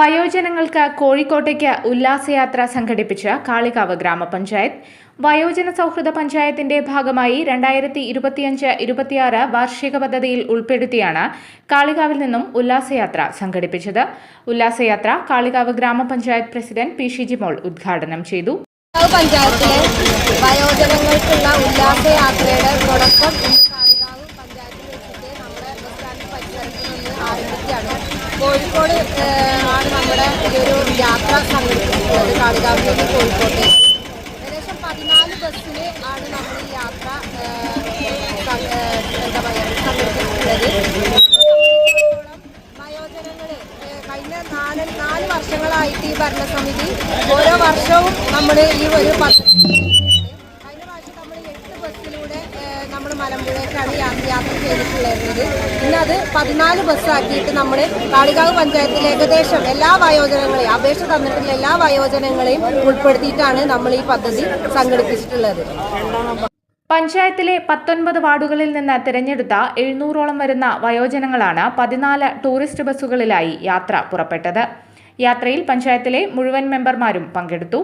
വയോജനങ്ങൾക്ക് കോഴിക്കോട്ടേക്ക് ഉല്ലാസയാത്ര സംഘടിപ്പിച്ച കാളികാവ് ഗ്രാമപഞ്ചായത്ത്. വയോജന സൗഹൃദ പഞ്ചായത്തിന്റെ ഭാഗമായി രണ്ടായിരത്തി ഇരുപത്തിയഞ്ച് ഇരുപത്തിയാറ് വാർഷിക പദ്ധതിയിൽ ഉൾപ്പെടുത്തിയാണ് കാളികാവിൽ നിന്നും ഉല്ലാസയാത്ര സംഘടിപ്പിച്ചത്. ഉല്ലാസയാത്ര കാളികാവ് ഗ്രാമപഞ്ചായത്ത് പ്രസിഡന്റ് പി ഷിജിമോൾ ഉദ്ഘാടനം ചെയ്തു. പഞ്ചായത്തിലെ വയോജനങ്ങൾക്കുള്ള ഉല്ലാസയാത്രയുടെ തുടക്കം കാളികാവ് പഞ്ചായത്തിൽ ആരംഭിക്കുകയാണ്. കോഴിക്കോട് ആണ് നമ്മുടെ ഒരു യാത്ര സംഘടിപ്പിച്ചിട്ടുള്ളത് കാളികാവിലേക്ക് കോഴിക്കോട്ട്. ഏകദേശം പതിനാല് ബസ്സിന് ആണ് നമ്മൾ ഈ യാത്ര എന്താ പറയുക കഴിഞ്ഞ നാല് നാല് വർഷങ്ങളായിട്ട് ഈ ഭരണസമിതി ഓരോ വർഷവും നമ്മൾ ഈ ഒരു പദ്ധതി യാത്ര ചെയ്തിട്ടുള്ളത് ഇന്നത് പതിനാല് ബസ്സാക്കിയിട്ട് നമ്മൾ കാളികാവ് പഞ്ചായത്തിൽ ഏകദേശം എല്ലാ വയോജനങ്ങളെയും അപേക്ഷ തന്നിട്ടുള്ള എല്ലാ വയോജനങ്ങളെയും ഉൾപ്പെടുത്തിയിട്ടാണ് നമ്മൾ ഈ പദ്ധതി സംഘടിപ്പിച്ചിട്ടുള്ളത്. പഞ്ചായത്തിലെ പത്തൊൻപത് വാർഡുകളിൽ നിന്ന് തിരഞ്ഞെടുത്ത എഴുന്നൂറോളം വരുന്ന വയോജനങ്ങളാണ് പതിനാല് ടൂറിസ്റ്റ് ബസ്സുകളിലായി യാത്ര പുറപ്പെട്ടത്. യാത്രയിൽ പഞ്ചായത്തിലെ മുഴുവൻ മെമ്പർമാരും പങ്കെടുത്തു.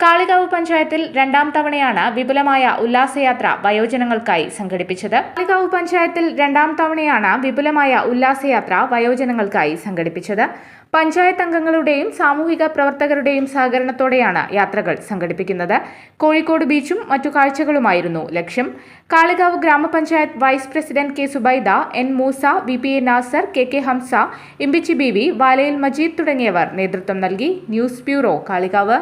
കാളികാവ് പഞ്ചായത്തിൽ രണ്ടാം തവണയാണ് വിപുലമായ ഉല്ലാസയാത്ര വയോജനങ്ങൾക്കായി സംഘടിപ്പിച്ചത്. കാളികാവ് പഞ്ചായത്തിൽ രണ്ടാം തവണയാണ് വിപുലമായ ഉല്ലാസയാത്ര വയോജനങ്ങൾക്കായി സംഘടിപ്പിച്ചത്. പഞ്ചായത്ത് അംഗങ്ങളുടെയും സാമൂഹിക പ്രവർത്തകരുടെയും സഹകരണത്തോടെയാണ് യാത്രകൾ സംഘടിപ്പിക്കുന്നത്. കോഴിക്കോട് ബീച്ചും മറ്റു കാഴ്ചകളുമായിരുന്നു ലക്ഷ്യം. Kalikavu grama panchayat vice president K Subaida N Moosa V P A Nasar K K Hamza Imbichi B V വാലയിൽ Majeed തുടങ്ങിയവർ നേതൃത്വം നൽകി. News bureau Kalikavu.